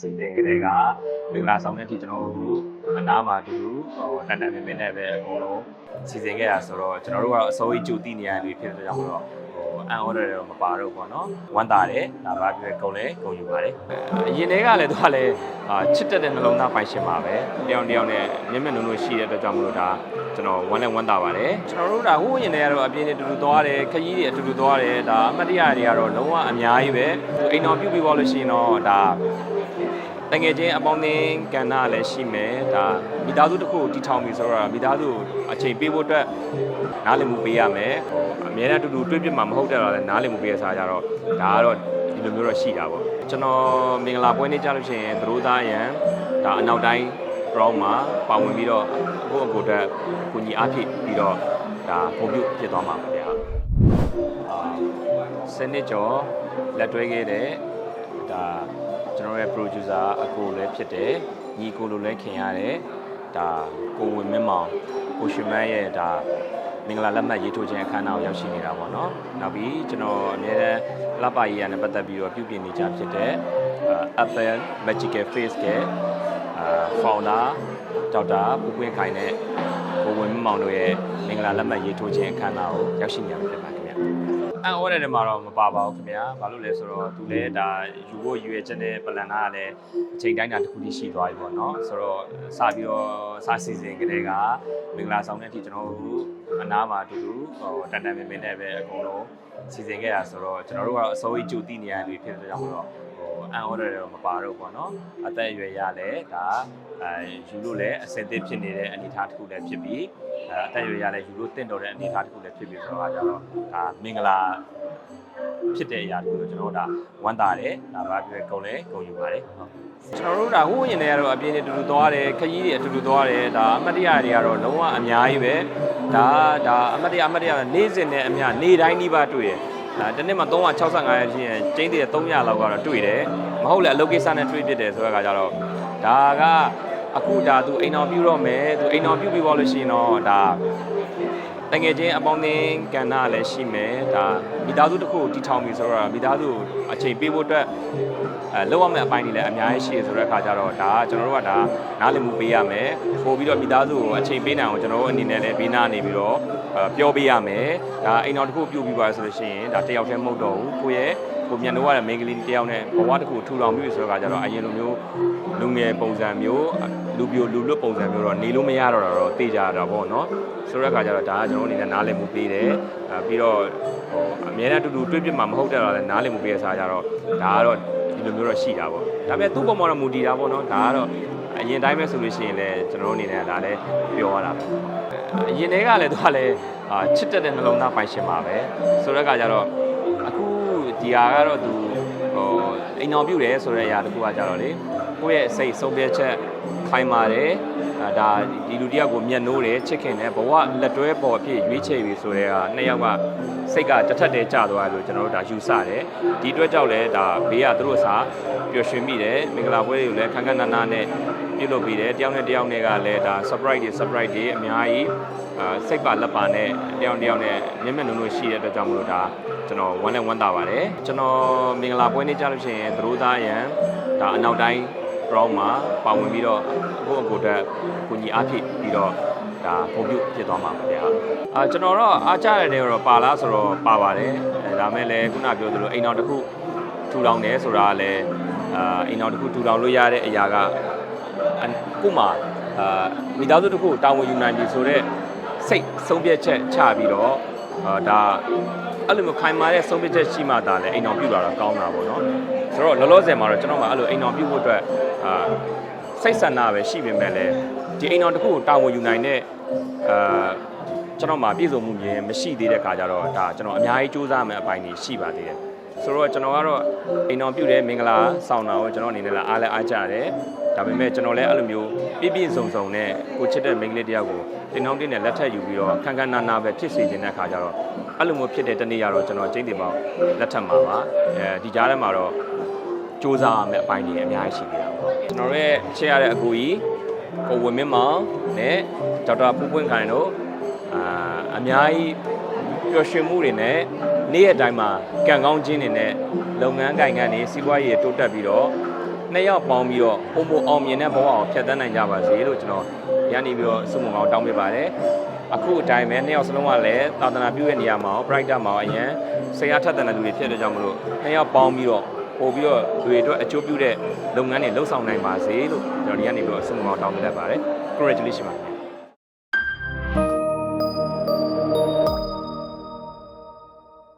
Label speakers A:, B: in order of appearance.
A: စီစဉ်ကြတဲ့ကမင်္ဂလာဆောင်တဲ့အထိကျွန်တော်တို့ အနားမှာတူတူဟိုတန်တန်ပင်ပင်နဲ့ပဲအကုန်လုံးစီစဉ်ခဲ့တာဆိုတော့ကျွန်တော်တို့ကတော့အစိုးရကြိုတည်နေရတဲ့ဖြစ်တဲ့ကြောင့်မလို့ဟိုအန်အော်ဒါတွေတော့မပါတော့ဘောနော်ဝမ်းသာတယ်ဒါပါပြကုန်လဲကုန်ယူပါတယ်အရင်တည်းကလည်းသူကလည်းအာချစ်တက်တဲ့နှလုံးသားပိုင်ရှင်ပါပဲတယောက်တယောက်နဲ့မျက်မျက်နှုံနှုံရှိတဲ့အတွက်ကြောင့်မလို့ဒါကျွန်တော်ဝမ်းနဲ့ဝမ်းသာပါတယ်ကျွန်တော်တို့ဒါဟိုးရင်တည်းကတော့အပြင်းနဲ့တူတူသွားတယ်ခကြီးတွေအတူတူသွားတယ်ဒါအမှတ်တရတွေကတော့လုံးဝအများကြီးပဲအိမ်တော်ပြုတ်ပြီးသွားလို့ရှိရင်တော့ဒါ တငယ်ချင်းအပေါင်းအသင်းကဏ္ဍလည်းရှိမယ်ဒါမိသားစုတစ်ခုကိုတည်ထောင်ပြီဆိုတော့မိသားစုကိုအချိန်ပေးဖို့အတွက်နားလည်မှုပေးရမယ်ဟိုအများနဲ့အတူတူတွေ့ပြမှာမဟုတ်တဲ့တော့လည်းနားလည်မှုပေးရစားကြတော့ဒါကတော့ဒီလိုမျိုးတော့ရှိတာပေါ့ကျွန်တော်မင်္ဂလာပွဲနေ့ကြလို့ရှိရင်သရိုးသားရန်ဒါအနောက်တိုင်း ground မှာပါဝင်ပြီးတော့အခုအကိုတက်ကိုကြီးအားဖြည့်ပြီးတော့ဒါပုံပြုဖြစ်သွားမှာပါဗျာအာစနစ်ကျော်လက်တွဲခဲ့တဲ့ဒါ ကျွန်တော်ရဲ့ producer အကိုလည်းဖြစ်တယ်ညီကိုလိုလည်းခင်ရတယ်ဒါကိုဝင်မင်းမောင်ကိုရှင်မန်းရဲ့ဒါမင်္ဂလာလက်မှတ်ရေးထိုးခြင်းအခမ်းအနားကိုရောက်ရှိနေတာပေါ့နော်နောက်ပြီးကျွန်တော်အများနဲ့လက်ပါရေးရနဲ့ပတ်သက်ပြီးတော့ပြုပြင်နေကြဖြစ်တဲ့ Apple Magical Face ကအာ founder ဒေါက်တာပူပွင့်ခိုင်နဲ့ကိုဝင်မင်းမောင်တို့ရဲ့မင်္ဂလာလက်မှတ်ရေးထိုးခြင်းအခမ်းအနားကိုရောက်ရှိနေရဖြစ်ပါတယ်ခင်ဗျာ အန်အော်တဲ့နေမှာတော့မပါပါဘူးခင်ဗျာဘာလို့လဲဆိုတော့သူလည်းဒါယူဖို့ယူရချက်နဲ့ပလန်နာကလည်းအချိန်တိုင်းတာတစ်ခုတည်းရှိသွားပြီပေါ့နော်ဆိုတော့စပြီးတော့စစီစဉ်ကြတဲ့ကမင်္ဂလာဆောင်တဲ့အထိကျွန်တော်တို့အနားမှာအတူတူဟိုတန်တန်မင်မင်နဲ့ပဲအကုန်လုံးစီစဉ်ခဲ့တာဆိုတော့ကျွန်တော်တို့ကတော့အစိုးရကြိုတည်နေရပြီဖြစ်တဲ့ကြောင့်မလို့ဟိုအန်အော်တဲ့တော့မပါတော့ပေါ့နော်အသက်အရွယ်ရလဲဒါအဲယူလို့လည်းအစင်သစ်ဖြစ်နေတဲ့အနေအထားတစ်ခုလည်းဖြစ်ပြီး အဲအသက်အရွယ်ရလဲယူလို့တင့်တော်တဲ့အနေအထားတစ်ခုလည်းဖြစ်ပြီးဆိုတော့ကြတော့ဒါမင်္ဂလာဖြစ်တဲ့အရာတွေကိုကျွန်တော်တို့ဒါဝမ်းသာတယ်ဒါပါပြည့်ကုန်လဲကုန်ယူပါတယ်ဟုတ်ကျွန်တော်တို့ဒါဟိုးရင်တည်းကတော့အပြင်းနဲ့တူတူသွားတယ်ခကြီးတွေအတူတူသွားတယ်ဒါအမှတ်တရတွေကတော့လုံးဝအများကြီးပဲဒါဒါအမှတ်တရအမှတ်တရနေ့စဉ်နဲ့အများနေ့တိုင်းနှိပါတွေ့တယ်ဒါတစ်နေ့မှာ365ရက်ဖြစ်ရင်ကျင်းတည်း300လောက်ကတော့တွေ့တယ်မဟုတ်လေအလုပ်ကိစ္စနဲ့တွေ့ဖြစ်တယ်ဆိုတော့ကကြတော့ဒါက အခုဒါသူအိမ်တော်ပြုတော့မယ်သူအိမ်တော်ပြုပြီးသွားလို့ရှိရင်တော့ဒါတငယ်ချင်းအပေါင်းအသင်းကဏ္ဍလည်းရှိမယ်ဒါမိသားစုတစ်ခုကိုတည်ထောင်ပြီဆိုတော့မိသားစုကိုအချိန်ပေးဖို့အတွက်အဲလောက်ရမယ့်အပိုင်းတွေလည်းအများကြီးရှိရဆိုတဲ့အခါကျတော့ဒါကကျွန်တော်တို့ကဒါနားလည်မှုပေးရမယ်ပို့ပြီးတော့မိသားစုကိုအချိန်ပေးနိုင်အောင်ကျွန်တော်တို့အနေနဲ့လည်းဘေးနားနေပြီးတော့အဲပြောပေးရမယ်ဒါအိမ်တော်တစ်ခုပြုတ်ပြီးပါဆိုလို့ရှိရင်ဒါတယောက်တည်းမဟုတ်တော့ဘူးကိုယ့်ရဲ့ ကိုမြန်တော့ရတဲ့မိန်းကလေးတယောက်နဲ့ဘဝတစ်ခုထူထောင်ပြီးဆိုတော့ကကြတော့အရင်လိုမျိုးလူငယ်ပုံစံမျိုးလူပြိုလူလွတ်ပုံစံမျိုးတော့နေလို့မရတော့တာတော့သိကြရတာပေါ့နော်ဆိုတဲ့အခါကျတော့ဒါကကျွန်တော်အနေနဲ့နားလည်မှုပေးတယ်အဲပြီးတော့ဟိုအများနဲ့အတူတူတွေ့ပြမှာမဟုတ်တဲ့တော့လည်းနားလည်မှုပေးရစားကြတော့ဒါကတော့ဒီလိုမျိုးတော့ရှိတာပေါ့ဒါပေမဲ့သူ့ပုံမှာတော့မူတည်တာပေါ့နော်ဒါကတော့အရင်တိုင်းပဲဆိုလို့ရှိရင်လည်းကျွန်တော်တို့အနေနဲ့ဒါလည်းပြောရတာပဲအရင်တည်းကလည်းသူကလည်းအာချစ်တက်တဲ့နှလုံးသားပိုင်ရှင်ပါပဲဆိုတဲ့အခါကျတော့အခု ဒီဟာကတော့သူဟိုအိမ်တော်ပြုတယ်ဆိုတဲ့အရာတခုကကြတော့လေကိုယ့်ရဲ့စိတ်ဆုံးဖြတ်ချက်ခိုင်းပါတယ်အဲဒါဒီလူတယောက်ကိုမျက်နှိုးတယ်ချစ်ခင်တယ်ဘဝလက်တွဲပေါ်အဖြစ်ရွေးချယ်ပြီဆိုတဲ့ကနှစ်ယောက်ကစိတ်ကတစ်ထက်တည်းကျသွားတယ်လို့ကျွန်တော်တို့ဒါယူဆတယ်ဒီအတွက်ကြောင့်လည်းဒါဘေးကသူတို့စာပျော်ရွှင်မိတယ်မင်္ဂလာပွဲတွေကိုလည်းခန်းခန်းနာနာနဲ့ ပြုလုပ်ပြီးတယ်တယောက်နဲ့တယောက်နဲ့ကလည်းဒါ surprise တွေ surprise တွေအများကြီးအာစိတ်ပါလက်ပါနဲ့တယောက်တစ်ယောက်နဲ့မျက်မျက်နှုံနှုံရှိတဲ့အတွက်ကြောင့်မလို့ဒါကျွန်တော်ဝမ်းနဲ့ဝမ်းသာပါတယ်ကျွန်တော်မင်္ဂလာပွဲနေ့ကြလို့ရှိရင်သရိုးသားရန်ဒါအနောက်တိုင်း ground မှာပါဝင်ပြီးတော့အခုအကိုတက်ကိုကြီးအားဖြည့်ပြီးတော့ဒါပုံပြုဖြစ်သွားမှာပါဗျာအာကျွန်တော်တော့အားကြတဲ့နေတော့ပါလားဆိုတော့ပါပါတယ်အဲဒါမဲ့လည်းခုနပြောသလိုအိမ်တော်တစ်ခုထူထောင်တယ်ဆိုတာကလည်းအာအိမ်တော်တစ်ခုထူထောင်လို့ရတဲ့အရာက အခုမှအာမိသားစုတစ်ခုတာဝန်ယူနိုင်ပြီဆိုတော့စိတ်ဆုံးဖြတ်ချက်ချပြီးတော့အာဒါအဲ့လိုမျိုးခိုင်မာတဲ့ဆုံးဖြတ်ချက်ရှိမှသာလေအိမ်တော်ပြုလာတော့ကောင်းတာပေါ့နော်ဆိုတော့လောလောဆယ်မှာတော့ကျွန်တော်ကအဲ့လိုအိမ်တော်ပြုဖို့အတွက်အာစိတ်ဆန္ဒပဲရှိပေမဲ့လည်းဒီအိမ်တော်တစ်ခုကိုတာဝန်ယူနိုင်တဲ့အာကျွန်တော်မှပြည့်စုံမှုမြင်မရှိသေးတဲ့ခါကျတော့ဒါကျွန်တော်အများကြီးစူးစမ်းမယ်အပိုင်းတွေရှိပါသေးတယ် ဆိုတော့ကျွန်တော်ကတော့အိမ်တော်ပြုတဲ့မင်္ဂလာဆောင်တာကိုကျွန်တော်အနေနဲ့လည်းအားလည်းအားကြတယ်ဒါပေမဲ့ကျွန်တော်လည်းအဲ့လိုမျိုးပြည့်ပြည့်စုံစုံနဲ့ကိုချစ်တဲ့မိန်းကလေးတယောက်ကိုတင်နှောင်းတင်းနဲ့လက်ထပ်ယူပြီးတော့ခန်းခန်းနာနာပဲဖြစ်စေချင်တဲ့ခါကျတော့အဲ့လိုမျိုးဖြစ်တဲ့တနေ့ကတော့ကျွန်တော်ကျင်းတင်ပေါင်းလက်ထပ်မှာပါအဲဒီကြားထဲမှာတော့စူးစမ်းရမယ့်အပိုင်းတွေအများကြီးရှိနေတာပေါ့ကျွန်တော်ရဲ့ချစ်ရတဲ့အကူကြီးကိုဝင်းမင်းမောင်နဲ့ဒေါက်တာပူပွင့်ခိုင်တို့အာအများကြီးပျော်ရွှင်မှုတွေနဲ့ နေ့ရက်တိုင်းမှာကံကောင်းခြင်းတွေနဲ့လုပ်ငန်းကိုင်ငံတွေစီးပွားရေးတိုးတက်ပြီးတော့နှစ်ယောက်ပေါင်းပြီးတော့ပုံပုံအောင်မြင်တဲ့ဘဝကိုဖြတ်သန်းနိုင်ကြပါစေလို့ကျွန်တော်ရန်နေပြီးတော့ဆုမွန်ကောင်းတောင်းပေးပါတယ်အခုအတိုင်းပဲနှစ်ယောက်စလုံးကလည်းသာသနာပြုတဲ့နေရာမှာရော brighter မှာရောအရင်စိတ်အားထက်သန်တဲ့လူတွေဖြစ်တဲ့ကြောင့်မလို့နှစ်ယောက်ပေါင်းပြီးတော့ပို့ပြီးတော့လူတွေအတွက်အကျိုးပြုတဲ့လုပ်ငန်းတွေလှုပ်ဆောင်နိုင်ပါစေလို့ကျွန်တော်ဒီကနေပြီးတော့ဆုမွန်ကောင်းတောင်းပေးတတ်ပါတယ် congratulations ပါ